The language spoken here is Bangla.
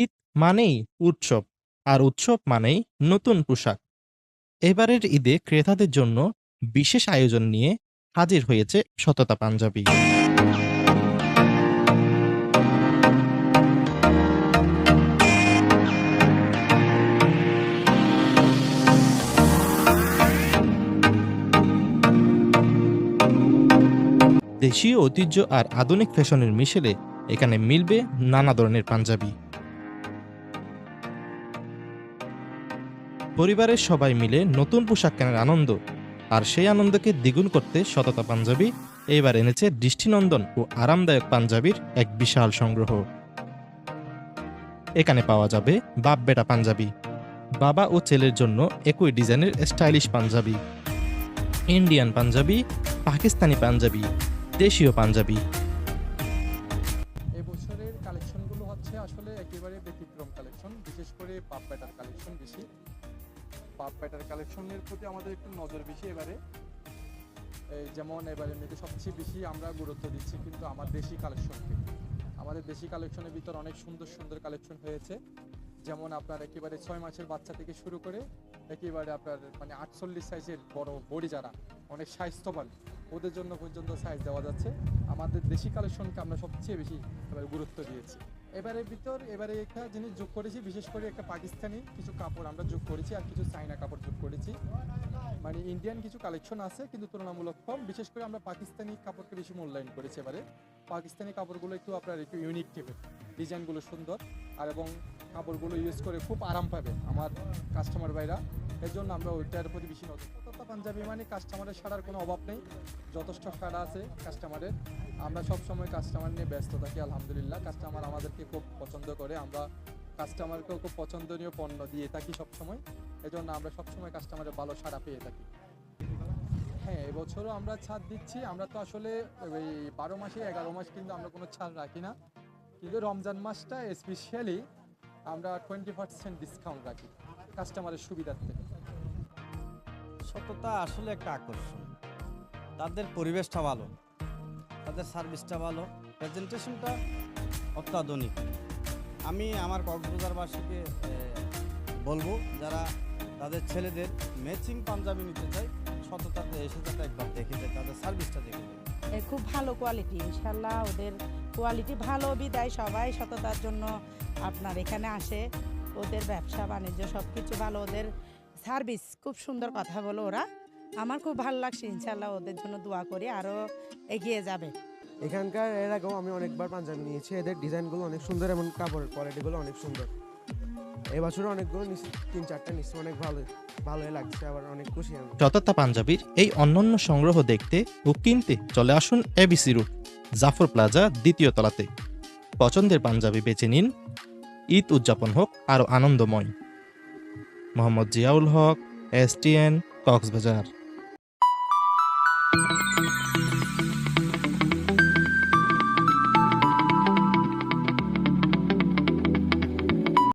ঈদ মানেই উৎসব, আর উৎসব মানেই নতুন পোশাক। এবারের ঈদে ক্রেতাদের জন্য বিশেষ আয়োজন নিয়ে হাজির হয়েছে সততা পাঞ্জাবি। দেশীয় ঐতিহ্য আর আধুনিক ফ্যাশনের মিশেলে এখানে মিলবে নানা ধরনের পাঞ্জাবি। পরিবারের সবাই মিলে নতুন পোশাক কেনার আনন্দ। আর সেই আনন্দকে দ্বিগুণ করতে সততা পাঞ্জাবি এবার এনেছে দৃষ্টিনন্দন ও আরামদায়ক পাঞ্জাবির এক বিশাল সংগ্রহ। এখানে পাওয়া যাবে বাপ বেটা পাঞ্জাবি। বাবা ও ছেলের জন্য একই ডিজাইনের স্টাইলিশ পাঞ্জাবি। ইন্ডিয়ান পাঞ্জাবি, পাকিস্তানি পাঞ্জাবি, দেশীয় পাঞ্জাবি। এবছরের কালেকশনগুলো হচ্ছে আসলে একেবারে ব্যতিক্রম কালেকশন, বিশেষ করে পাপ ব্যাটার কালেকশন বেশি। পাপ ব্যাটার কালেকশনের প্রতি আমাদের একটু নজর বেশি এবারে। এই যেমন এবারে এমনিতে সবচেয়ে বেশি আমরা গুরুত্ব দিচ্ছি কিন্তু আমার দেশি কালেকশনকে আমাদের দেশি কালেকশনের ভিতর অনেক সুন্দর সুন্দর কালেকশন হয়েছে। যেমন আপনার একেবারে ছয় মাসের বাচ্চা থেকে শুরু করে একেবারে আপনার মানে আটচল্লিশ সাইজের বড় বড়ি যারা, অনেক স্বাস্থ্যবান, ওদের জন্য পর্যন্ত সাইজ দেওয়া যাচ্ছে। আমাদের দেশি কালেকশনকে আমরা সবচেয়ে বেশি এবার গুরুত্ব দিয়েছি। এবারে ভিতর, এবারে একটা জিনিস যোগ করেছি, বিশেষ করে একটা পাকিস্তানি কিছু কাপড় আমরা যোগ করেছি আর কিছু চাইনা কাপড় যোগ করেছি। মানে ইন্ডিয়ান কিছু কালেকশন আছে, কিন্তু তুলনামূলক কম। বিশেষ করে আমরা পাকিস্তানি কাপড়কে বেশি মূল্যায়ন করেছি এবারে। পাকিস্তানি কাপড়গুলো একটু আপনার একটু ইউনিক টাইপের ডিজাইনগুলো সুন্দর। আর এবং কাপড়গুলো ইউজ করে খুব আরাম পাবে আমার কাস্টমার ভাইরা। এর জন্য আমরা ওইটার প্রতি বেশি নজর সততা পাঞ্জাবি মানে কাস্টমারের সারার কোনো অভাব নেই। যথেষ্ট সারা আছে কাস্টমারের আমরা সব সময় কাস্টমার নিয়ে ব্যস্ত থাকি, আলহামদুলিল্লাহ। কাস্টমার আমাদেরকে খুব পছন্দ করে। আমরা কাস্টমারকেও খুব পছন্দনীয় পণ্য দিয়ে থাকি সব সময় এজন্য আমরা সব সময় কাস্টমারের ভালো সাড়া পেয়ে থাকি। হ্যাঁ এবছরও আমরা ছাড় দিচ্ছি। আমরা তো আসলে ওই বারো মাসে এগারো মাস কিন্তু আমরা কোনো ছাড় রাখি না। কিন্তু রমজান মাসটা স্পেশালি আমরা টোয়েন্টি পার্সেন্ট ডিসকাউন্ট রাখি কাস্টমারের সুবিধার্থে সততা আসলে একটা আকর্ষণ। তাদের পরিবেশটা ভালো, তাদের সার্ভিসটা ভালো, প্রেজেন্টেশনটা অত্যাধুনিক। আমি আমার কক্সবাজারবাসীকে বলব যারা তাদের ছেলেদের ম্যাচিং পাঞ্জাবি নিতে চায়, সততাতে এসে যাতে একবার দেখে যায়, তাদের সার্ভিসটা দেখে যায়। খুব ভালো কোয়ালিটি ইনশাল্লাহ ওদের কোয়ালিটি ভালো, বিদায় সবাই সততার জন্য আপনার এখানে আসে। ওদের ব্যবসা, বাণিজ্য সব কিছু ভালো, ওদের সার্ভিস খুব সুন্দর কথা বলো ওরা। আমার খুব ভালো লাগছে ইনশাল্লাহ ওদের জন্য দোয়া করি আরও এগিয়ে যাবে। এখানকার এর আগেও আমি অনেকবার পাঞ্জাবি নিয়েছি এদের ডিজাইনগুলো অনেক সুন্দর এবং কাপড়ের কোয়ালিটিগুলো অনেক সুন্দর। এবছর অনেকগুলো নিচ্ছি তিন চারটা নিচ্ছি অনেক ভালো ভালোই লাগছে আবার অনেক খুশি আমি। পাঞ্জাবির এই অন্যান্য সংগ্রহ দেখতে ও কিনতে চলে আসুন এবিসি রুট জাফর প্লাজা দ্বিতীয় তলাতে। পছন্দের পাঞ্জাবি বেছে নিন ঈদ উদযাপন হোক আরও আনন্দময়। মোহাম্মদ জিয়াউল হক এসটিএন কক্সবাজার।